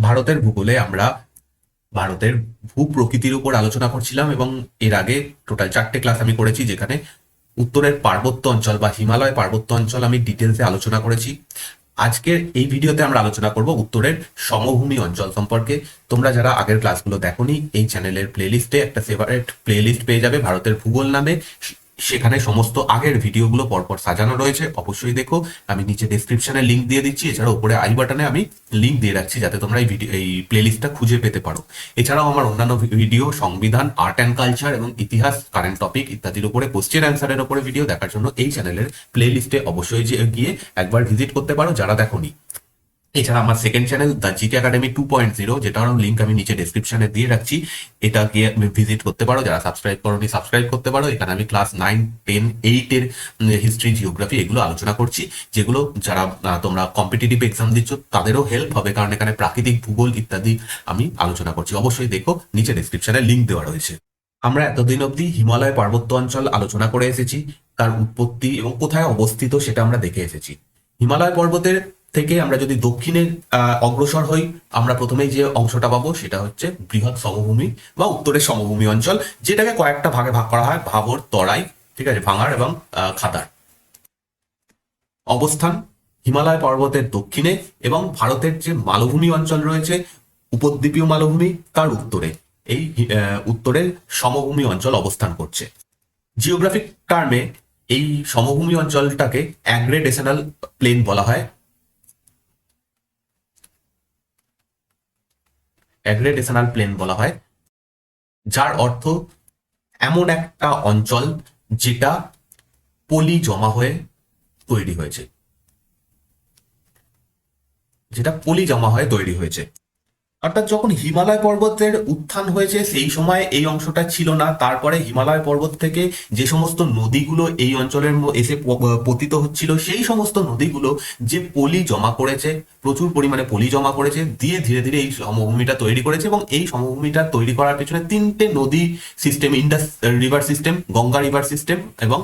ভারতের ভূগোলে আমরা ভারতের ভূ প্রকৃতির উপর আলোচনা করছিলাম এবং এর আগে টোটাল চারটে ক্লাস আমি করেছি যেখানে উত্তরের পার্বত্য অঞ্চল বা হিমালয় পার্বত্য অঞ্চল আমি ডিটেলসে আলোচনা করেছি। আজকের এই ভিডিওতে আমরা আলোচনা করব উত্তরের সমভূমি অঞ্চল সম্পর্কে। তোমরা যারা আগের ক্লাসগুলো দেখোনি, এই চ্যানেলের প্লেলিস্টে একটা সেপারেট প্লেলিস্ট পেয়ে যাবে ভারতের ভূগোল নামে। সেখানে সমস্ত আগের ভিডিওগুলো পরপর সাজানো রয়েছে। অবশ্যই দেখো, আমি নিচে ডেসক্রিপশনে লিঙ্ক দিয়ে দিচ্ছি। এছাড়া উপরে আই বাটনে আমি লিঙ্ক দিয়ে রাখছি, যাতে তোমরা এই ভিডিও এই প্লেলিস্টটা খুঁজে পেতে পারো। এছাড়াও আমার অন্যান্য ভিডিও সংবিধান আর্ট অ্যান্ড কালচার এবং ইতিহাস কারেন্ট টপিক ইত্যাদির উপরে কোশ্চেন অ্যান্সারের উপরে ভিডিও দেখার জন্য এই চ্যানেলের প্লেলিস্টে অবশ্যই গিয়ে একবার ভিজিট করতে পারো, যারা দেখোনি। এছাড়া আমার second channel the GK academy two point zero যেটার লিঙ্ক আমি নিচে ডেসক্রিপশনে দিয়ে রাখছি, এটা গিয়ে ভিজিট করতে পারো। যারা সাবস্ক্রাইব করোনি সাবস্ক্রাইব করতে পারো। এখানে আমি ক্লাস নাইন টেন এইটের হিস্ট্রি জিওগ্রাফি এগুলো আলোচনা করছি, যেগুলো যারা তোমরা কম্পিটিটিভ এক্সাম দিচ্ছ, তাদেরও হেল্প হবে, কারণ এখানে প্রাকৃতিক ভূগোল ইত্যাদি আমি আলোচনা করছি। অবশ্যই দেখো, নিচে ডেসক্রিপশনে লিঙ্ক দেওয়া রয়েছে। আমরা এতদিন অবধি হিমালয় পার্বত্য অঞ্চল আলোচনা করে এসেছি, তার উৎপত্তি এবং কোথায় অবস্থিত সেটা আমরা দেখে এসেছি। হিমালয় পর্বতের থেকে আমরা যদি দক্ষিণে অগ্রসর হই, আমরা প্রথমেই যে অংশটা পাবো সেটা হচ্ছে বৃহৎ সমভূমি বা উত্তরের সমভূমি অঞ্চল, যেটাকে কয়েকটা ভাগে ভাগ করা হয় ভাবর তরাই, ঠিক আছে ভাঙার এবং খাদার। অবস্থান, হিমালয় পর্বতের দক্ষিণে এবং ভারতের যে মালভূমি অঞ্চল রয়েছে, উপদ্বীপীয় মালভূমি, তার উত্তরে। এই উত্তরের সমভূমি অঞ্চল অবস্থান করছে। জিওগ্রাফিক টার্মে এই সমভূমি অঞ্চলটাকে অ্যাগ্রেডেশনাল প্লেন বলা হয়। অ্যাগ্রেডেশনাল প্লেন বলা হয়, যার অর্থ এমন একটা অঞ্চল যেটা পলি জমা হয়ে তৈরি হয়েছে। যেটা পলি জমা হয়ে তৈরি হয়েছে। অর্থাৎ যখন হিমালয় পর্বতের উত্থান হয়েছে, সেই সময় এই অংশটা ছিল না। তারপরে হিমালয় পর্বত থেকে যে সমস্ত নদীগুলো এই অঞ্চলের এসে পতিত হচ্ছিল, সেই সমস্ত নদীগুলো যে পলি জমা করেছে প্রচুর পরিমাণে পলি জমা করেছে, দিয়ে ধীরে ধীরে এই সমভূমিটা তৈরি করেছে এবং এই সমভূমিটা তৈরি করার পেছনে তিনটে নদী system Indus river system Ganga river system এবং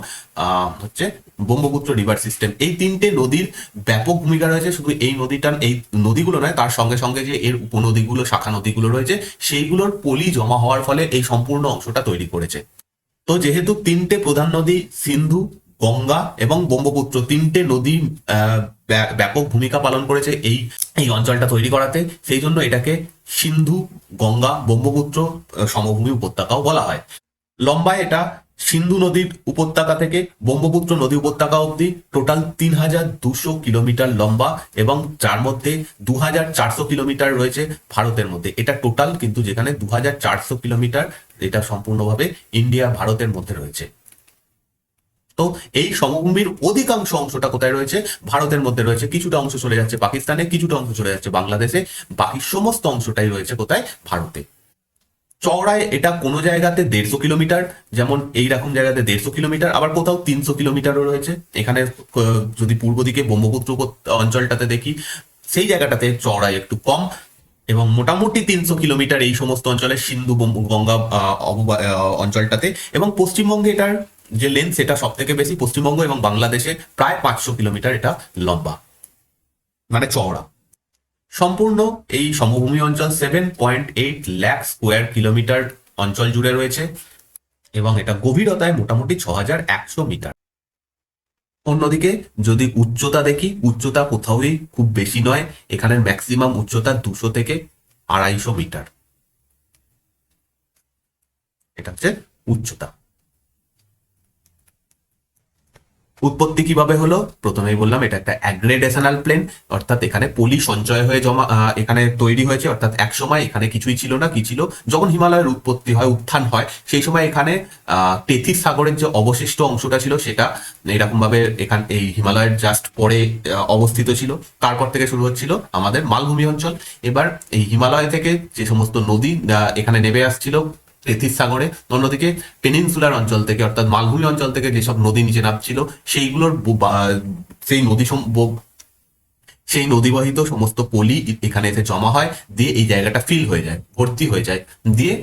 হচ্ছে ব্রহ্মপুত্র রিভার সিস্টেম এই তিনটে নদীর ব্যাপক ভূমিকা রয়েছে, শুধু এই নদীটার, এই নদীগুলো নয়, তার সঙ্গে সঙ্গে যে এর উপনদীগুলো, শাখা নদীগুলো রয়েছে, সেইগুলোর পলি জমা হওয়ার ফলে এই সম্পূর্ণ অংশটা তৈরি করেছে। তো যেহেতু তিনটে প্রধান নদী সিন্ধু, গঙ্গা এবং ব্রহ্মপুত্র, তিনটে নদী ব্যাপক ভূমিকা পালন করেছে এই এই অঞ্চলটা তৈরি করাতে। সেই জন্য এটাকে সিন্ধু, গঙ্গা, ব্রহ্মপুত্র সমভূমি উপত্যকাও বলা হয়। লম্বায় এটা সিন্ধু নদীর উপত্যকা থেকে ব্রহ্মপুত্র নদী উপত্যকা অবধি টোটাল তিন হাজার দুশো কিলোমিটার লম্বা এবং যার মধ্যে দু হাজার চারশো কিলোমিটার রয়েছে ভারতের মধ্যে। এটা টোটাল কিন্তু যেখানে দু হাজার চারশো কিলোমিটার এটা সম্পূর্ণভাবে ইন্ডিয়া, ভারতের মধ্যে রয়েছে। তো এই সমভূমির অধিকাংশ অংশটা কোথায় রয়েছে? ভারতের মধ্যে রয়েছে। কিছুটা অংশ চলে যাচ্ছে পাকিস্তানে, কিছুটা অংশ চলে যাচ্ছে বাংলাদেশে। বাকি সমস্ত অংশটাই রয়েছে কোথায়? ভারতে। চওড়ায় এটা কোনো জায়গাতে দেড়শো কিলোমিটার, যেমন এই রকম জায়গাতে দেড়শো কিলোমিটার, আবার কোথাও তিনশো কিলোমিটারও রয়েছে। এখানে যদি পূর্ব দিকে ব্রহ্মপুত্র অঞ্চলটাতে দেখি, সেই জায়গাটাতে চওড়ায় একটু কম এবং মোটামুটি তিনশো কিলোমিটার এই সমস্ত অঞ্চলে সিন্ধু গঙ্গা অঞ্চলটাতে এবং পশ্চিমবঙ্গে এটার যে লেন্থ সেটা সব থেকে বেশি পশ্চিমবঙ্গ এবং বাংলাদেশে প্রায় পাঁচশো কিলোমিটার এটা লম্বা। মানে চওড়া। সম্পূর্ণ এই সমভূমি অঞ্চল seven point eight lakh square kilometre অঞ্চল জুড়ে রয়েছে এবং এটা গভীরতায় মোটামুটি ছ হাজার একশো মিটার। অন্যদিকে যদি উচ্চতা দেখি, উচ্চতা কোথাওই খুব বেশি নয় এখানের ম্যাক্সিমাম উচ্চতা দুশো থেকে আড়াইশো মিটার। এটা হচ্ছে উচ্চতা। উৎপত্তি কীভাবে হলো? প্রথমেই বললাম, এটা একটা অ্যাগ্রেডেশনাল প্লেন অর্থাৎ এখানে পলি সঞ্চয় হয়ে জমা এখানে তৈরি হয়েছে, অর্থাৎ এক সময় এখানে কিছুই ছিল না, কি ছিল? যখন হিমালয়ের উৎপত্তি হয়, উত্থান হয়, সেই সময় এখানে তেথিস সাগরের যে অবশিষ্ট অংশটা ছিল, সেটা এরকম ভাবে এখান, এই হিমালয়ের জাস্ট পরে অবস্থিত ছিল। তারপর থেকে শুরু হচ্ছিল আমাদের মালভূমি অঞ্চল। এবার এই হিমালয় থেকে যে সমস্ত নদী এখানে নেমে আসছিল তেথিস সাগরে অন্যদিকে পেনিনসুলার অঞ্চল থেকে, অর্থাৎ মালভূমি অঞ্চল থেকে যেসব নদী নিচে নামছিল, সেইগুলোর সেই নদী সেই নদীবাহিত সমস্ত পলি এখানে এসে জমা হয়, দিয়ে এই জায়গাটা ফিল হয়ে যায়, ভর্তি হয়ে যায়, দিয়ে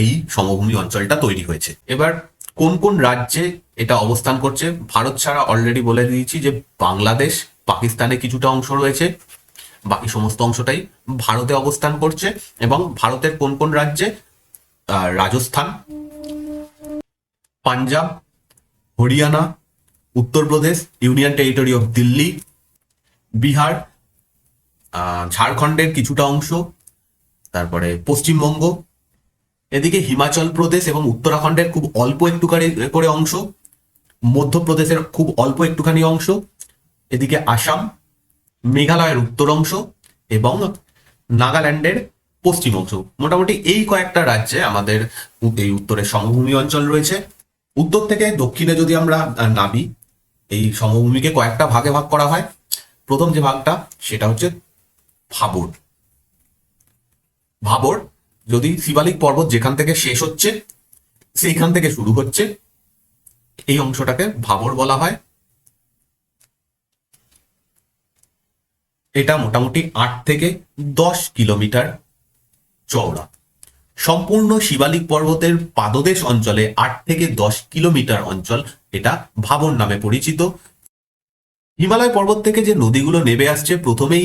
এই সমভূমি অঞ্চলটা তৈরি হয়েছে। এবার কোন কোন রাজ্যে এটা অবস্থান করছে? ভারত ছাড়া অলরেডি বলে দিয়েছি যে বাংলাদেশ, পাকিস্তানে কিছুটা অংশ রয়েছে, বাকি সমস্ত অংশটাই ভারতে অবস্থান করছে, এবং ভারতের কোন কোন রাজ্যে Rajasthan, Punjab, Haryana Uttar Pradesh union territory of Delhi, Bihar ঝাড়খণ্ডের কিছুটা অংশ, তারপরে পশ্চিমবঙ্গ, এদিকে হিমাচল প্রদেশ এবং উত্তরাখণ্ডের খুব অল্প একটুখানি করে অংশ, মধ্যপ্রদেশের খুব অল্প একটুখানি অংশ, এদিকে আসাম, মেঘালয়ের উত্তর অংশ এবং নাগাল্যান্ডের পশ্চিম অংশ মোটামুটি এই কয়েকটা রাজ্যে আমাদের এই উত্তরের সমভূমি অঞ্চল রয়েছে। উত্তর থেকে দক্ষিণে যদি আমরা নামি, এই সমভূমিকে কয়েকটা ভাগে ভাগ করা হয়। প্রথম যে ভাগটা, সেটা হচ্ছে ভাবর। ভাবর যদি শিবালিক পর্বত যেখান থেকে শেষ হচ্ছে, সেইখান থেকে শুরু হচ্ছে, এই অংশটাকে ভাবর বলা হয়। এটা মোটামুটি আট থেকে দশ কিলোমিটার চওড়া। সম্পূর্ণ শিবালিক পর্বতের পাদদেশ অঞ্চলে আট থেকে দশ কিলোমিটার অঞ্চল, এটা ভাবন নামে পরিচিত। হিমালয় পর্বত থেকে যে নদীগুলো নেবে আসছে, প্রথমেই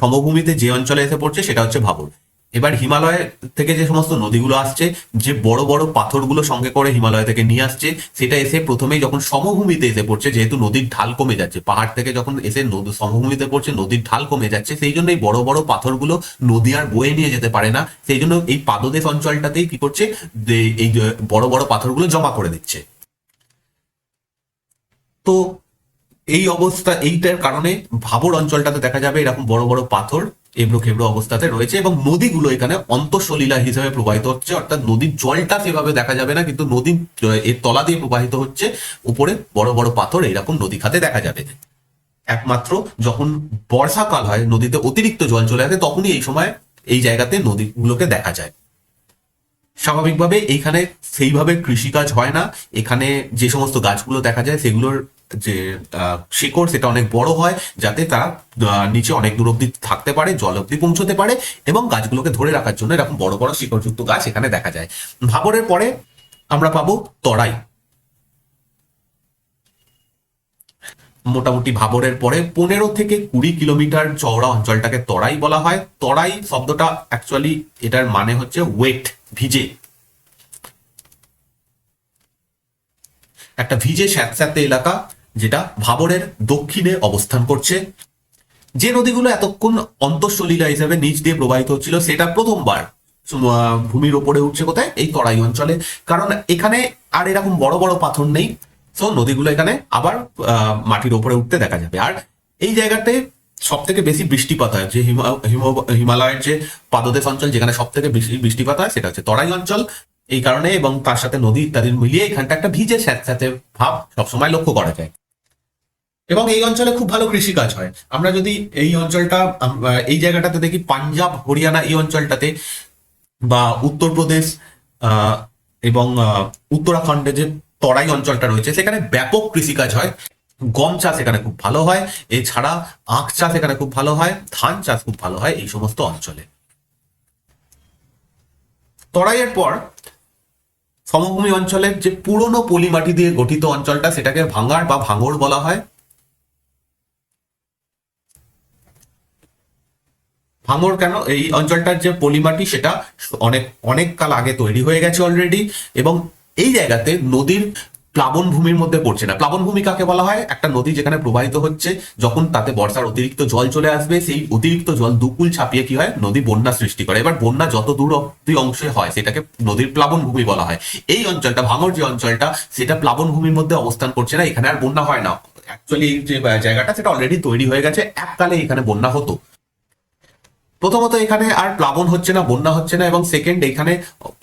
সমভূমিতে যে অঞ্চলে এসে পড়ছে, সেটা হচ্ছে ভাবর এবার হিমালয় থেকে যে সমস্ত নদীগুলো আসছে, যে বড় বড় পাথরগুলো সঙ্গে করে হিমালয় থেকে নিয়ে আসছে, সেটা এসে প্রথমেই যখন সমভূমিতে এসে পড়ছে, যেহেতু নদীর ঢাল কমে যাচ্ছে, পাহাড় থেকে যখন এসে সমভূমিতে পড়ছে, নদীর ঢাল কমে যাচ্ছে, সেই জন্য এই বড় বড় পাথরগুলো নদী আর বয়ে নিয়ে যেতে পারে না, সেই জন্য এই পাদদেশ অঞ্চলটাতেই কি করছে এই বড় বড় পাথরগুলো জমা করে দিচ্ছে। তো এই অবস্থা, এইটার কারণে ভাবর অঞ্চলটাতে দেখা যাবে এরকম বড় বড় পাথর এবড়ো খেবড়ো অবস্থাতে রয়েছে এবং নদীগুলো এখানে অন্তঃসলীলা হিসেবে প্রবাহিত হচ্ছে, অর্থাৎ নদীর জলটা সেভাবে দেখা যাবে না, কিন্তু নদীর এর তলা দিয়ে প্রবাহিত হচ্ছে, উপরে বড় বড় পাথর, এইরকম নদী খাতে দেখা যাবে। একমাত্র যখন বর্ষাকাল হয়, নদীতে অতিরিক্ত জল চলে আসে, তখনই এই সময় এই জায়গাতে নদীগুলোকে দেখা যায়। স্বাভাবিকভাবে এইখানে সেইভাবে কৃষিকাজ হয় না। এখানে যে সমস্ত গাছগুলো দেখা যায়, সেগুলোর যে শিকড়, সেটা অনেক বড় হয় যাতে তারা নিচে অনেক দূর অব্দি থাকতে পারে, জল অব্দি পৌঁছতে পারে এবং গাছগুলোকে ধরে রাখার জন্য এরকম বড় বড় শিকড়যুক্ত গাছ এখানে দেখা যায়। ভাবরের পরে আমরা পাবো তরাই। মোটামুটি ভাবরের পরে পনেরো থেকে কুড়ি কিলোমিটার চওড়া অঞ্চলটাকে তরাই বলা হয়। তরাই শব্দটা অ্যাকচুয়ালি এটার মানে হচ্ছে ওয়েট ভিজে। একটা ভিজে স্যাঁতস্যাঁতে এলাকা যেটা ভাবরের দক্ষিণে অবস্থান করছে। যে নদীগুলো এতক্ষণ অন্তঃসলীলা হিসেবে নিচ দিয়ে প্রবাহিত হচ্ছিল, সেটা প্রথমবার ভূমির ওপরে উঠছে কোথায়? এই তরাই অঞ্চলে। কারণ এখানে আর এরকম বড় বড় পাথর নেই। তো নদীগুলো এখানে আবার মাটির ওপরে উঠতে দেখা যাবে। আর এই জায়গাতে সব থেকে বেশি বৃষ্টিপাত হয়, যে হিমা- হিম- হিমালয়ের যে পাদদেশ অঞ্চল, যেখানে সব থেকে বেশি বৃষ্টিপাত হয়, সেটা হচ্ছে তরাই অঞ্চল। এই কারণে এবং তার সাথে নদী ইত্যাদি মিলিয়ে এখানটা একটা ভিজে স্যাঁতস্যাঁতে ভাব সবসময় লক্ষ্য করা যায়। এবং এই অঞ্চলে খুব ভালো কৃষিকাজ হয়। আমরা যদি এই অঞ্চলটা এই জায়গাটাতে দেখি, পাঞ্জাব, হরিয়ানা এই অঞ্চলটাতে বা উত্তরপ্রদেশ এবং উত্তরাখণ্ডে যে তরাই অঞ্চলটা রয়েছে, সেখানে ব্যাপক কৃষিকাজ হয়। গম চাষ এখানে খুব ভালো হয়। এছাড়া আখ চাষ এখানে খুব ভালো হয়। ধান চাষ খুব ভালো হয় এই সমস্ত অঞ্চলে। তরাইয়ের পর সমভূমি অঞ্চলের যে পুরনো পলি মাটি দিয়ে গঠিত অঞ্চলটা সেটাকে ভাঙার বা ভাঙর বলা হয়। ভাঙর কেন? এই অঞ্চলটার যে পলিমাটি সেটা অনেক অনেক কাল আগে তৈরি হয়ে গেছে অলরেডি এবং এই জায়গাতে নদীর প্লাবন ভূমির মধ্যে পড়ছে না। প্লাবন ভূমি কাকে বলা হয়? একটা নদী যেখানে প্রবাহিত হচ্ছে, যখন তাতে বর্ষার অতিরিক্ত জল চলে আসবে, সেই অতিরিক্ত জল দুকুল ছাপিয়ে কি হয়? নদী বন্যা সৃষ্টি করে। এবার বন্যা যত দূর অব্দি অংশে হয়, সেটাকে নদীর প্লাবন ভূমি বলা হয়। এই অঞ্চলটা, ভাঙর যে অঞ্চলটা, সেটা প্লাবন ভূমির মধ্যে অবস্থান করছে না, এখানে আর বন্যা হয় না। অ্যাকচুয়ালি যে জায়গাটা, সেটা অলরেডি তৈরি হয়ে গেছে। এককালে এখানে বন্যা হতো। প্রথমত এখানে আর প্লাবন হচ্ছে না, বন্যা হচ্ছে না এবং সেকেন্ড এখানে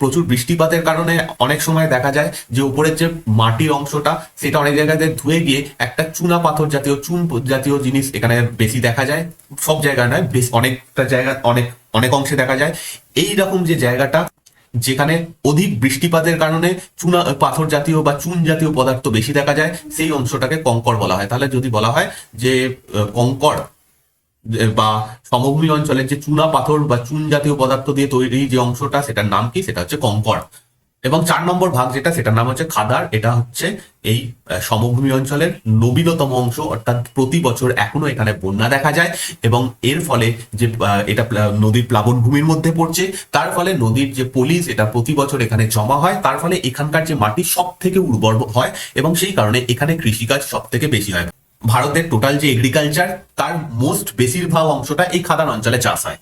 প্রচুর বৃষ্টিপাতের কারণে অনেক সময় দেখা যায় যে উপরের যে মাটির অংশটা সেটা অনেক জায়গাতে ধুয়ে গিয়ে একটা চুনা পাথর জাতীয়, চুন জাতীয় জিনিস এখানে বেশি দেখা যায়। সব জায়গায় নয়, বেশ অনেকটা জায়গা, অনেক অনেক অংশে দেখা যায়। এই রকম যে জায়গাটা যেখানে অধিক বৃষ্টিপাতের কারণে চুনা, পাথর জাতীয় বা চুন জাতীয় পদার্থ বেশি দেখা যায়, সেই অংশটাকে কঙ্কর বলা হয়। তাহলে যদি বলা হয় যে কঙ্কর বা সমভূমি অঞ্চলের যে চুনা পাথর বা চুন জাতীয় পদার্থ দিয়ে তৈরি যে অংশটা, সেটার নাম কি? সেটা হচ্ছে কঙ্কর। এবং চার নম্বর ভাগ যেটা, সেটার নাম হচ্ছে খাদার। এটা হচ্ছে এই সমভূমি অঞ্চলের নবীনতম অংশ, অর্থাৎ প্রতি বছর এখনও এখানে বন্যা দেখা যায় এবং এর ফলে যে এটা নদীর প্লাবন ভূমির মধ্যে পড়ছে। তার ফলে নদীর যে পলিশ এটা প্রতি বছর এখানে জমা হয়। তার ফলে এখানকার যে মাটি সব থেকে উর্বর হয় এবং সেই কারণে এখানে কৃষিকাজ সব থেকে বেশি হয়। ভারতের টোটাল যে এগ্রিকালচার তার মোস্ট বেশিরভাগ অংশটা এই খাদান অঞ্চলে চাষ হয়।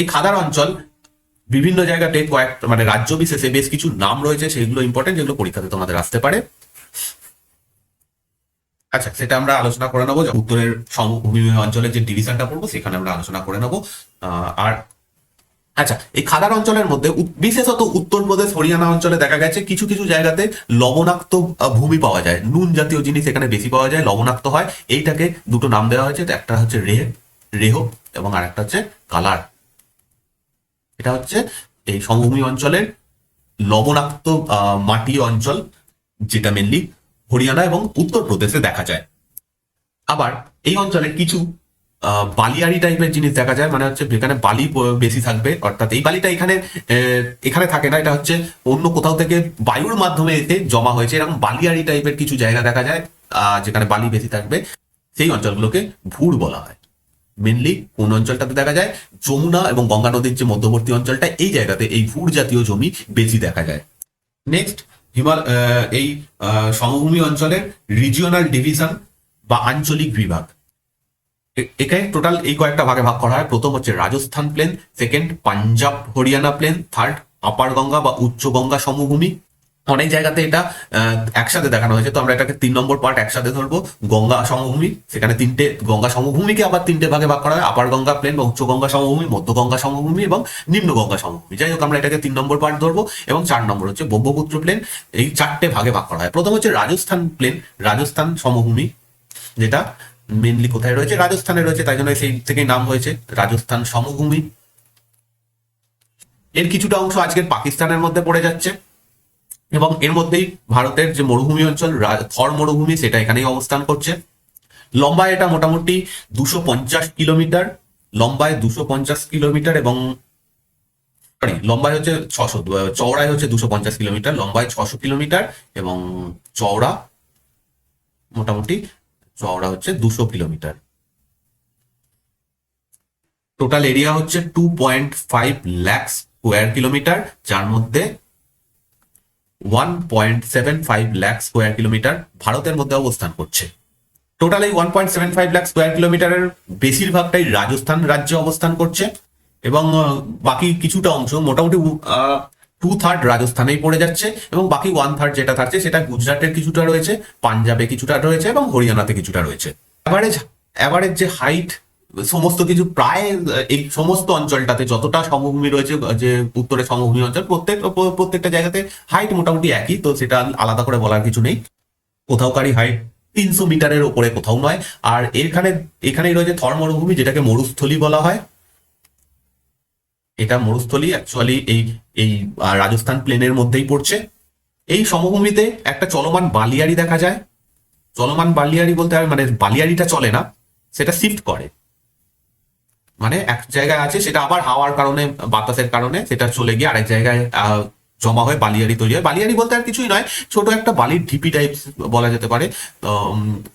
এই খাদার অঞ্চল বিভিন্ন জায়গাতে কয়েক মানে রাজ্য বিশেষে বেশ কিছু নাম রয়েছে, সেগুলো ইম্পর্টেন্ট যেগুলো পরীক্ষাতে তোমাদের আসতে পারে। আচ্ছা সেটা আমরা আলোচনা করে নেব, উত্তরের সমভূমি অঞ্চলের যে ডিভিশনটা পড়ব, সেখানে আমরা আলোচনা করে নেব। আর আচ্ছা এই খাদার অঞ্চলের মধ্যে বিশেষত উত্তরপ্রদেশ হরিয়ানা অঞ্চলে দেখা গেছে কিছু কিছু জায়গাতে লবণাক্ত ভূমি পাওয়া যায়। নুন জাতীয় জিনিস এখানে বেশি পাওয়া যায়, লবণাক্ত হয়। এইটাকে দুটো নাম দেওয়া হয়েছে একটা হচ্ছে রেহ রেহ এবং আরেকটা হচ্ছে কালার। এটা হচ্ছে এই সমভূমি অঞ্চলের লবণাক্ত মাটি অঞ্চল, যেটা মেনলি হরিয়ানা এবং উত্তরপ্রদেশে দেখা যায়। আবার এই অঞ্চলে কিছু আহ, বালিয়াড়ি টাইপের জিনিস দেখা যায় মানে হচ্ছে যেখানে বালি বেশি থাকবে অর্থাৎ এই বালিটা এখানে এখানে থাকে না এটা হচ্ছে অন্য কোথাও থেকে বায়ুর মাধ্যমে এতে জমা হয়েছে। এরকম বালিয়াড়ি টাইপের কিছু জায়গা দেখা যায় যেখানে বালি বেশি থাকবে সেই অঞ্চলগুলোকে ভুর বলা হয়। মেনলি কোন অঞ্চলটাতে দেখা যায় যমুনা এবং গঙ্গা নদীর যে মধ্যবর্তী অঞ্চলটা এই জায়গাতে এই ভুর জাতীয় জমি বেশি দেখা যায়। নেক্সট হিমাল এই সমভূমি অঞ্চলের রিজিওনাল ডিভিশন বা আঞ্চলিক বিভাগ। এ- এখানে টোটাল এই কয়েকটা ভাগে ভাগ করা হয়। প্রথম হচ্ছে Rajasthan plain second Punjab, Haryana plain third upper Ganga বা উচ্চ গঙ্গা সমভূমি। অনেক জায়গাতে এটা একসাথে দেখানো হয়েছে। তো আমরা এটাকে তিন নম্বর পার্ট একসাথে ধরবো। গঙ্গা সমভূমি, সেখানে তিনটে গঙ্গা সমভূমিকে আবার তিনটে ভাগে ভাগ করা হয়। আপার গঙ্গা প্লেন বা উচ্চ গঙ্গা সমভূমি, মধ্য গঙ্গা সমভূমি এবং নিম্ন গঙ্গা সমভূমি। যাই হোক, আমরা এটাকে তিন নম্বর পার্ট ধরবো এবং চার নম্বর হচ্ছে ব্রহ্মপুত্র প্লেন এই চারটে ভাগে ভাগ করা হয়। প্রথম হচ্ছে রাজস্থান প্লেন রাজস্থান সমভূমি, যেটা মেনলি কোথায় রয়েছে? রাজস্থানে রয়েছে, তাই জন্য সেই থেকেই নাম হয়েছে, রাজস্থান সমভূমি। এর কিছুটা অংশ আজকের পাকিস্তানের মধ্যে পড়ে যাচ্ছে এবং এর মধ্যেই ভারতের যে মরুভূমি অঞ্চল থর মরুভূমি, সেটা এখানেই অবস্থান করছে। লম্বায় এটা মোটামুটি দুশো পঞ্চাশ কিলোমিটার, লম্বায় দুশো পঞ্চাশ কিলোমিটার এবং সরি, লম্বায় হচ্ছে ছশো, চওড়ায় হচ্ছে দুশো পঞ্চাশ কিলোমিটার, লম্বায় ছশো কিলোমিটার এবং চওড়া মোটামুটি চওড়া হচ্ছে দুশো কিলোমিটার। টোটাল এরিয়া হচ্ছে two point five lakh square kilometre যার মধ্যে one point seven five lakh square kilometre ভারতের মধ্যে অবস্থান করছে। টোটাল এই one point seven five lakh square কিলোমিটারের বেশিরভাগটাই রাজস্থান রাজ্যে অবস্থান করছে এবং বাকি কিছুটা অংশ মোটামুটি টু থার্ড রাজস্থানেই পড়ে যাচ্ছে এবং বাকি ওয়ান থার্ড যেটা থাকছে সেটা গুজরাটের কিছুটা রয়েছে, পাঞ্জাবে কিছুটা রয়েছে এবং হরিয়ানাতে কিছুটা রয়েছে। অ্যাভারেজ অ্যাভারেজ যে হাইট সমস্ত কিছু প্রায়, এই সমস্ত অঞ্চলটাতে যতটা সমভূমি রয়েছে, যে উত্তরে সমভূমি অঞ্চল, প্রত্যেক, প্রত্যেকটা জায়গাতে হাইট মোটামুটি একই, তো সেটা আলাদা করে বলার কিছু নেই। কোথাও কারি হাইট তিনশো মিটারের ওপরে কোথাও নয়। আর এখানে, এখানেই রয়েছে থর মরুভূমি যেটাকে মরুস্থলী বলা হয়। এটা মরুস্থলী অ্যাকচুয়ালি এই এই রাজস্থান প্লেনের মধ্যেই পড়ছে। এই সমভূমিতে একটা চলমান বালিয়ারি দেখা যায়। চলমান বালিয়ারি বলতে মানে বালিয়ারিটা চলে না, সেটা শিফট করে। মানে এক জায়গায় আছে, সেটা আবার হাওয়ার কারণে, বাতাসের কারণে, সেটা চলে গিয়ে আরেক জায়গায় জমা হয়ে বালিয়ারি তৈরি হয়। বালিয়ারি বলতে আর কিছুই নয়, ছোট একটা বালির ঢিপি টাইপ বলা যেতে পারে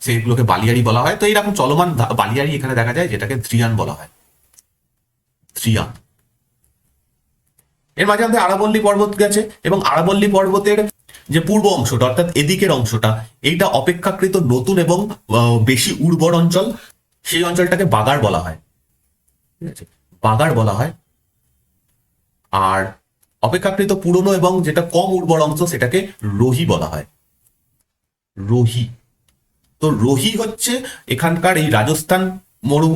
সেইগুলোকে বালিয়াড়ি বলা হয়। তো এইরকম চলমান বালিয়ারি এখানে দেখা যায়, যেটাকে ধ্রিয়ান বলা হয়। ধ্রিয়ান। এর মাঝে আমাদের আরাবল্লী পর্বত গেছে এবং আরাবল্লী পর্বতের যে পূর্ব অংশটা, অর্থাৎ এদিকের অংশটা, এইটা অপেক্ষাকৃত নতুন এবং বেশি উর্বর অঞ্চল। সেই অঞ্চলটাকে বাগার বলা হয়। ঠিক আছে? বাগার বলা হয়। আর অপেক্ষাকৃত পুরনো এবং যেটা কম উর্বর অংশ, সেটাকে রোহি বলা হয়। রোহি। তো রোহি হচ্ছে এখানকার এই রাজস্থান মরু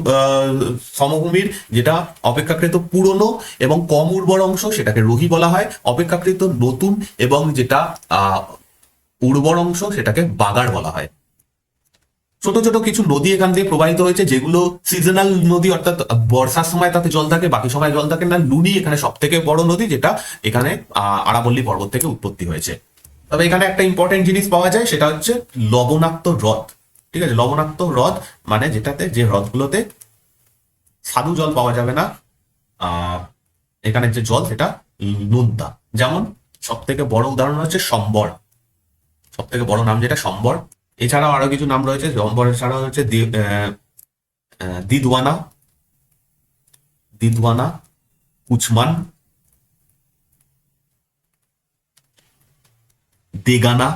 সমভূমির যেটা অপেক্ষাকৃত পুরনো এবং কম উর্বর অংশ সেটাকে রোহি বলা হয়। অপেক্ষাকৃত নতুন এবং যেটা উর্বর অংশ সেটাকে বাগার বলা হয়। ছোট ছোট কিছু নদী এখান দিয়ে প্রবাহিত হয়েছে, যেগুলো সিজনাল নদী অর্থাৎ বর্ষার সময় তাতে জল থাকে, বাকি সময় জল থাকে না। লুনি এখানে সব থেকে বড় নদী যেটা এখানে আরাবল্লী পর্বত থেকে উৎপত্তি হয়েছে। তবে এখানে একটা ইম্পর্টেন্ট জিনিস পাওয়া যায়, সেটা হচ্ছে লবণাক্ত হ্রদ। ঠিক আছে? লবণাক্ত হ্রদ মানে যেটাতে যে হ্রদগুলোতে স্বাদু জল পাওয়া যাবে না এখানে যে জল সেটা নোনতা। যেমন সব থেকে বড় উদাহরণ হচ্ছে সম্বর। সব থেকে বড় নাম যেটা, সম্বর। এছাড়াও আরও কিছু নাম রয়েছে, সম্বর ছাড়াও হচ্ছে দিদওয়ানা দিদওয়ানা কুচমান। দেগানা।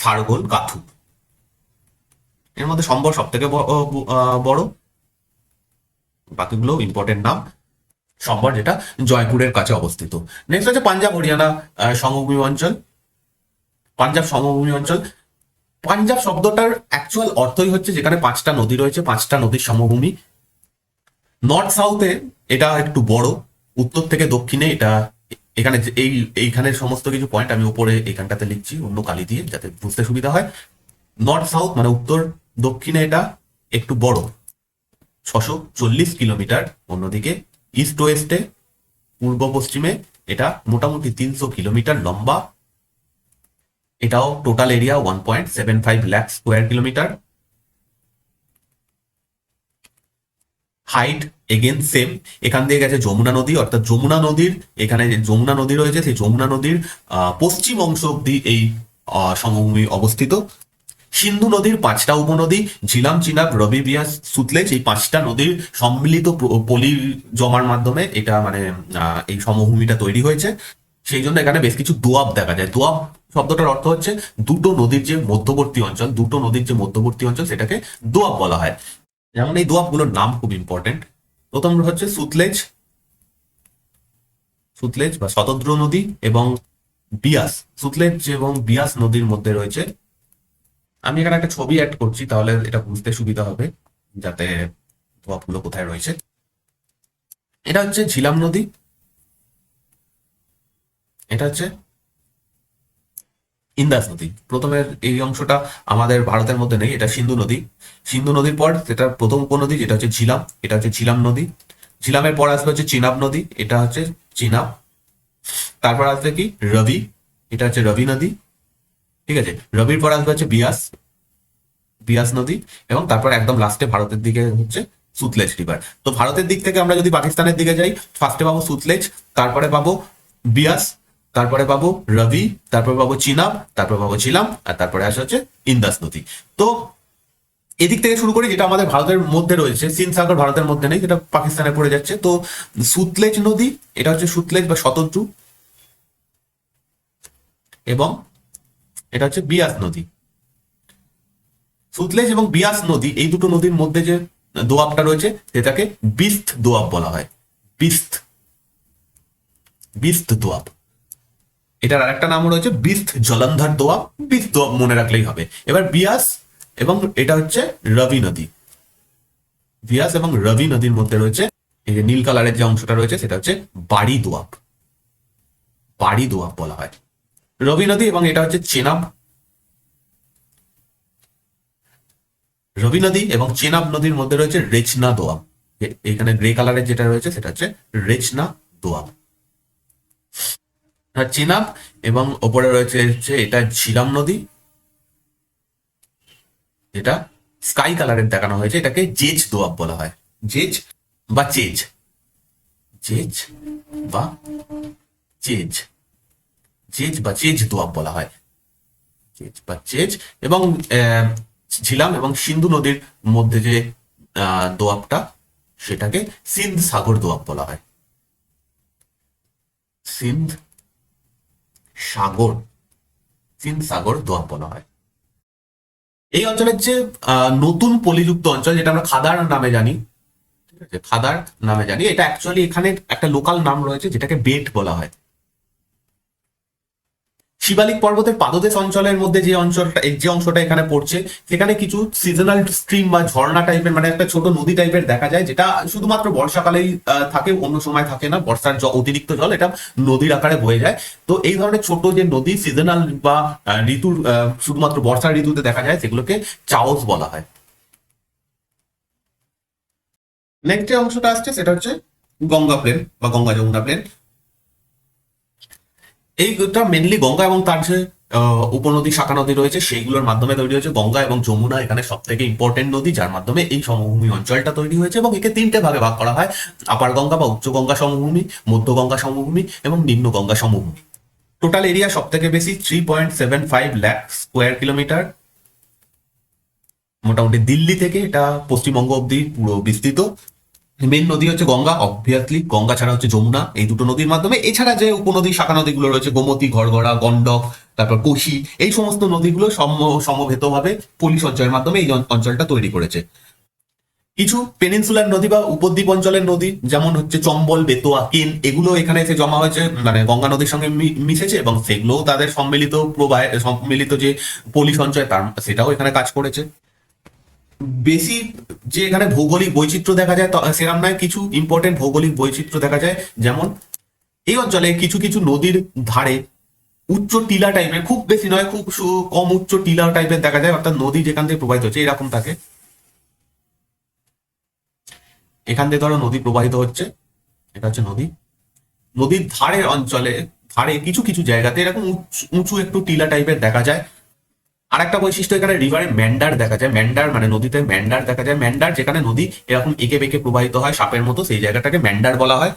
সারগোল কাথু। এর মধ্যে সম্বর সব থেকে বড়। বাকিগুলো ইম্পর্টেন্ট নাম। সম্বর যেটা জয়পুরের কাছে অবস্থিত। নেক্সট হচ্ছে পাঞ্জাব, হরিয়ানা সমভূমি অঞ্চল। পাঞ্জাব সমভূমি অঞ্চল। পাঞ্জাব শব্দটার অ্যাকচুয়াল অর্থই হচ্ছে যেখানে পাঁচটা নদী রয়েছে, পাঁচটা নদীর সমভূমি। নর্থ সাউথে এটা একটু বড়। উত্তর থেকে দক্ষিণে এটা এখানে এই, এইখানের সমস্ত কিছু পয়েন্ট আমি উপরে এখানটাতে লিখছি, অন্য কালি দিয়ে যাতে বুঝতে সুবিধা হয়। নর্থ সাউথ মানে উত্তর, দক্ষিণে এটা একটু বড়। ছশো চল্লিশ কিলোমিটার অন্যদিকে ইস্ট ওয়েস্টে পূর্ব পশ্চিমে এটা মোটামুটি তিনশো কিলোমিটার লম্বা। এটাও total area one point seven five lakh square kilometre height again same এখান দিয়ে গেছে যমুনা নদী, অর্থাৎ যমুনা নদীর, এখানে যে যমুনা নদী রয়েছে, সেই যমুনা নদীর পশ্চিম অংশ অব্দি এই সমভূমি অবস্থিত। সিন্ধু নদীর পাঁচটা উপনদী, ঝিলাম, চিনাব, রবি, বিয়াস, সুতলেজ, এই পাঁচটা নদীর সম্মিলিত পলি জমার মাধ্যমে এটা মানে এই সমভূমিটা তৈরি হয়েছে। সেই জন্য এখানে বেশ কিছু দোয়াব দেখা যায়। দোয়াব শব্দটার অর্থ হচ্ছে দুটো নদীর যে মধ্যবর্তী অঞ্চল, দুটো নদীর যে মধ্যবর্তী অঞ্চল, সেটাকে দোয়াব বলা হয়। যেমন এই দোয়াবগুলোর নাম খুব ইম্পর্টেন্ট প্রথম হচ্ছে সুতলেজ। সুতলেজ বা স্বতন্ত্র নদী এবং বিয়াস। সুতলেজ এবং বিয়াস নদীর মধ্যে রয়েছে। আমি এখানে একটা ছবি অ্যাড করছি, তাহলে এটা বুঝতে সুবিধা হবে, যাতে দোয়াবগুলো কোথায় রয়েছে। এটা হচ্ছে ঝিলাম নদী। এটা হচ্ছে ইন্দাস নদী। প্রথমের এই অংশটা আমাদের ভারতের মধ্যে নেই, এটা সিন্ধু নদী। সিন্ধু নদীর পর যেটা প্রথম উপনদী যেটা হচ্ছে ঝিলাম, এটা হচ্ছে ঝিলাম নদী। ঝিলামের পর আসবে হচ্ছে চিনাব নদী, এটা হচ্ছে চিনাব। তারপর আসবে কি? রবি, এটা হচ্ছে রবি নদী। ঠিক আছে? রবির পর আসবে হচ্ছে বিয়াস বিয়াস নদী এবং তারপর একদম লাস্টে ভারতের দিকে হচ্ছে সুতলেজ রিভার তো ভারতের দিক থেকে আমরা যদি পাকিস্তানের দিকে যাই ফার্স্টে পাবো সুতলেজ, তারপরে পাবো বিয়াস তারপরে পাবো রবি, তারপরে পাবো চিনাব, তারপরে পাবো চিলাম আর তারপরে আসে হচ্ছে ইন্দাস নদী। তো এদিক থেকে শুরু করি যেটা আমাদের ভারতের মধ্যে রয়েছে সিন সাগর ভারতের মধ্যে নেই, যেটা পাকিস্তানে পড়ে যাচ্ছে, তো সুতলেজ নদী, এটা হচ্ছে সুতলেজ বা শতদ্রু এবং এটা হচ্ছে বিয়াস নদী। সুতলেজ এবং বিয়াস নদী, এই দুটো নদীর মধ্যে যে দোয়াবটা রয়েছে, সেটাকে বিস্ত দোয়াব বলা হয়। বিস্ত। বিস্ত দোয়াব। এটার আরেকটা নামও রয়েছে বিস্ত জলন্ধর দোয়াব বিস্ত দোয়াব মনে রাখলেই হবে। এবার বিয়াস এবং এটা হচ্ছে রবি নদী। বিয়াস এবং রবি নদীর মধ্যে রয়েছে এই যে নীল কালারের যে অংশটা রয়েছে, সেটা হচ্ছে বাড়ি দোয়াব বাড়ি দোয়াব বলা হয়। রবি নদী এবং এটা হচ্ছে চেনাব। রবি নদী এবং চেনাব নদীর মধ্যে রয়েছে রেচনা দোয়াব এখানে গ্রে কালারের যেটা রয়েছে, সেটা হচ্ছে রেচনা দোয়াব চেনাব এবং ওপরে রয়েছে হচ্ছে এটা ঝিলাম নদী। এটা স্কাই কালারের দেখানো হয়েছে, এটাকে জেজ দোয়াব বলা হয়। জেজ বা চেজ। জেজ বা চেজ। জেজ বা চেজ দোয়াব বলা হয়। চেজ বা চেজ এবং ঝিলাম এবং সিন্ধু নদীর মধ্যে যে দোয়াবটা সেটাকে সিন্ধ সাগর দোয়াব বলা হয়। সিন্ধ সাগর, চীন সাগর দোয়াব বলা হয়। এই অঞ্চলের যে নতুন পলিযুক্ত অঞ্চল, যেটা আমরা খাদার নামে জানি, ঠিক আছে, খাদার নামে জানি, এটা অ্যাকচুয়ালি এখানে একটা লোকাল নাম রয়েছে, যেটাকে বেট বলা হয়। শিবালিক পর্বতের পাদদেশ অঞ্চলের মধ্যে যে অঞ্চলটা যে অংশটা এখানে পড়ছে, সেখানে কিছু সিজনাল স্ট্রিম বা ঝর্ণা টাইপের মানে একটা ছোট নদী টাইপের দেখা যায়, যেটা শুধুমাত্র বর্ষাকালেই থাকে, অন্য সময় থাকে না, বর্ষার অতিরিক্ত জল, এটা নদীর আকারে বয়ে যায়। তো এই ধরনের ছোট যে নদী সিজনাল বা ঋতুর শুধুমাত্র বর্ষার ঋতুতে দেখা যায়, সেগুলোকে চাওস বলা হয়। নেক্সট যে অংশটা আসছে, সেটা হচ্ছে গঙ্গা প্লেন বা গঙ্গা যমুনা প্লেন এইটা মেনলি গঙ্গা এবং তার যে উপনদী, শাখা নদী রয়েছে, সেইগুলোর মাধ্যমে তৈরি হয়েছে। গঙ্গা এবং যমুনা এখানে সব থেকে ইম্পর্টেন্ট নদী, যার মাধ্যমে এই সমভূমি অঞ্চলটা তৈরি হয়েছে এবং একে তিনটে ভাগে ভাগ করা হয়। আপার গঙ্গা বা উচ্চ গঙ্গা সমভূমি, মধ্য গঙ্গা সমভূমি এবং নিম্ন গঙ্গা সমভূমি। টোটাল এরিয়া সব থেকে বেশি three point seven five lakh square kilometre মোটামুটি দিল্লি থেকে এটা পশ্চিমবঙ্গ অব্দি পুরো বিস্তৃত। মেন নদী হচ্ছে গঙ্গা অবভিয়াসলি গঙ্গা ছাড়া হচ্ছে যমুনা, এই দুটো নদীর মাধ্যমে। এছাড়া যে উপনদী, শাখা নদীগুলো রয়েছে, গোমতী ঘরগড়া গন্ডক তারপর কোশি, এই সমস্ত নদীগুলো সম সমভেতভাবে পলি সঞ্চয়ের মাধ্যমে এই অঞ্চলটা তৈরি করেছে। কিছু পেনিনসুলার নদী বা উপদ্বীপ অঞ্চলের নদী, যেমন হচ্ছে চম্বল, বেতোয়া, কেন, এগুলো এখানে এসে জমা হয়েছে মানে গঙ্গা নদীর সঙ্গে মিশেছে এবং সেগুলোও তাদের সম্মিলিত প্রবাহ, সম্মিলিত যে পলি সঞ্চয়, তার, সেটাও এখানে কাজ করেছে। বেশি যে এখানে ভৌগোলিক বৈচিত্র্য দেখা যায় সেরকম নয়, কিছু ইম্পর্টেন্ট ভৌগোলিক বৈচিত্র্য দেখা যায়। যেমন, এই অঞ্চলে কিছু কিছু নদীর ধারে উচ্চ টিলা টাইপের খুব বেশি নয়, খুব কম উচ্চ টিলা টাইপের দেখা যায়, অর্থাৎ নদী যেখান থেকে প্রবাহিত হচ্ছে, এরকম থাকে। এখান থেকে ধরো নদী প্রবাহিত হচ্ছে, এটা হচ্ছে নদী। নদীর ধারের অঞ্চলে, ধারে কিছু কিছু জায়গাতে এরকম উঁচু একটু টিলা টাইপের দেখা যায়। আর একটা বৈশিষ্ট্য এখানে রিভারে ম্যান্ডার দেখা যায়। ম্যান্ডার মানে নদীতে ম্যান্ডার দেখা যায়। ম্যান্ডার যেখানে নদী এরকম এঁকে বেঁকে প্রবাহিত হয়, সাপের মতো, সেই জায়গাটাকে ম্যান্ডার বলা হয়।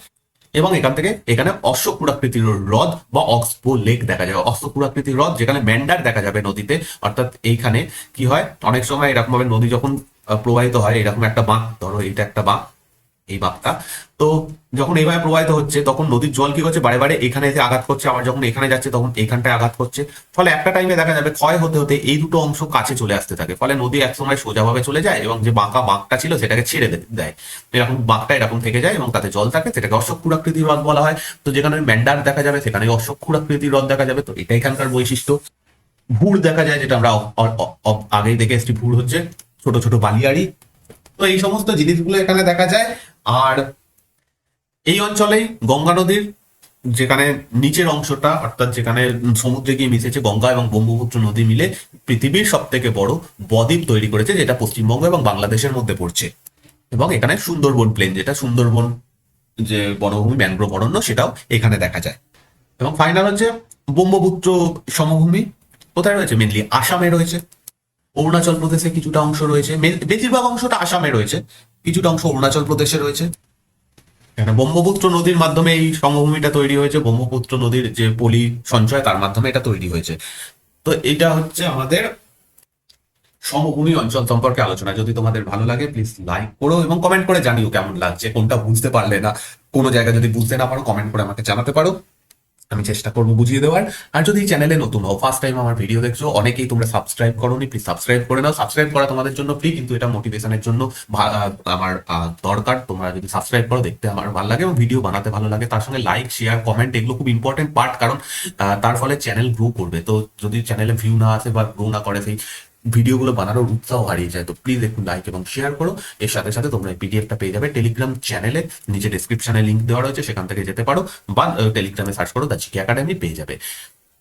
এবং এখান থেকে এখানে অশ্বপুরাকৃতির হ্রদ বা অক্সবো লেক দেখা যায়। অশ্বপুরাকৃতির হ্রদ যেখানে ম্যান্ডার দেখা যাবে নদীতে। অর্থাৎ এইখানে কি হয়? অনেক সময় এরকম ভাবে নদী যখন প্রবাহিত হয়, এরকম একটা বাঁক, ধরো এইটা একটা বাঁক। এই বাঁকটা তো যখন এইভাবে প্রবাহিত হচ্ছে, তখন নদীর জল কি করছে? বারে বারে এখানে এসে আঘাত করছে, আবার যখন এখানে যাচ্ছে, তখন এখানটায় আঘাত করছে। ফলে একটা টাইমে দেখা যাবে, ক্ষয় হতে হতে এই দুটো অংশ কাছে চলে আসতে থাকে। ফলে নদী একসময় সোজাভাবে চলে যায় এবং যে বাঁকা বাঁকটা ছিল, সেটাকে ছেড়ে দেয়। এরকম বাঁকটা এরকম থেকে যায় এবং তাতে জল থাকে, সেটাকে অশ্বক্ষুরাকৃতির হ্রদ বলা হয়। তো যেখানে ম্যান্ডার দেখা যাবে, সেখানে অশ্বক্ষুরাকৃতির হ্রদ দেখা যাবে। তো এটা এখানকার বৈশিষ্ট্য। ভুড় দেখা যায়, যেটা আমরা আগেই দেখে এসেছি ভুড় হচ্ছে ছোট ছোট বালিয়াড়ি। তো এই সমস্ত জিনিসগুলো এখানে দেখা যায়। আর এই অঞ্চলেই গঙ্গা নদীর যেখানে নিচের অংশটা, অর্থাৎ যেখানে সমুদ্রে গিয়ে মিশেছে গঙ্গা এবং ব্রহ্মপুত্র নদী মিলে, পৃথিবীর সব থেকে বড় বদ্বীপ তৈরি করেছে, যেটা পশ্চিমবঙ্গ এবং বাংলাদেশের মধ্যে পড়ছে। এবং এখানে সুন্দরবন প্লেন যেটা সুন্দরবন যে বনভূমি ম্যানগ্রোভ অরণ্য, সেটাও এখানে দেখা যায়। এবং ফাইনাল হচ্ছে ব্রহ্মপুত্র সমভূমি। কোথায় রয়েছে? মেনলি আসামে রয়েছে। অরুণাচল প্রদেশে কিছুটা অংশ রয়েছে। বেশিরভাগ অংশটা আসামে রয়েছে। কিছুটা অংশ অরুণাচল প্রদেশে রয়েছে। ব্রহ্মপুত্র নদীর মাধ্যমে এই সমভূমিটা তৈরি হয়েছে। ব্রহ্মপুত্র নদীর যে পলি সঞ্চয়, তার মাধ্যমে এটা তৈরি হয়েছে। তো এটা হচ্ছে আমাদের সমভূমি অঞ্চল সম্পর্কে আলোচনা। যদি তোমাদের ভালো লাগে প্লিজ লাইক করো এবং কমেন্ট করে জানিও কেমন লাগছে, কোনটা বুঝতে পারলে না। কোনো জায়গা যদি বুঝতে না পারো কমেন্ট করে আমাকে জানাতে পারো। আমি চেষ্টা করব বুঝিয়ে দেওয়ার। আর যদি চ্যানেলে নতুন হও ফার্স্ট টাইম আমার ভিডিও দেখছ, অনেকেই তোমরা সাবস্ক্রাইব করোনি প্লিজ সাবস্ক্রাইব করে নাও। সাবস্ক্রাইব করা তোমাদের জন্য ফ্রি কিন্তু এটা মোটিভেশনের জন্য আমার দরকার। তোমরা যদি সাবস্ক্রাইব করো, দেখতে আমার ভালো লাগে এবং ভিডিও বানাতে ভালো লাগে। তার সঙ্গে লাইক শেয়ার কমেন্ট এগুলো খুব ইম্পর্টেন্ট পার্ট কারণ তার ফলে চ্যানেল গ্রো করবে। তো যদি চ্যানেলে ভিউ না আসে বা গ্রো না করে সেই ভিডিওগুলো বানানোর উৎসাহ হারিয়ে যায়। তো প্লিজ একটু লাইক এবং শেয়ার করো। এর সাথে সাথে তোমরা এই পিডিএফটা পেয়ে যাবে। টেলিগ্রাম চ্যানেলে নিচে ডিসক্রিপশনে লিঙ্ক দেওয়া রয়েছে, সেখান থেকে যেতে পারো। বা টেলিগ্রামে সার্চ করো দ্য একাডেমি পেয়ে যাবে।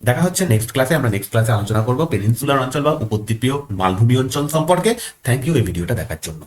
দেখা হচ্ছে নেক্সট ক্লাসে আমরা নেক্সট ক্লাসে আলোচনা করব। পেনিনসুলার অঞ্চল বা উপদ্বীপীয় মালভূমি অঞ্চল সম্পর্কে। থ্যাংক ইউ এই ভিডিওটা দেখার জন্য।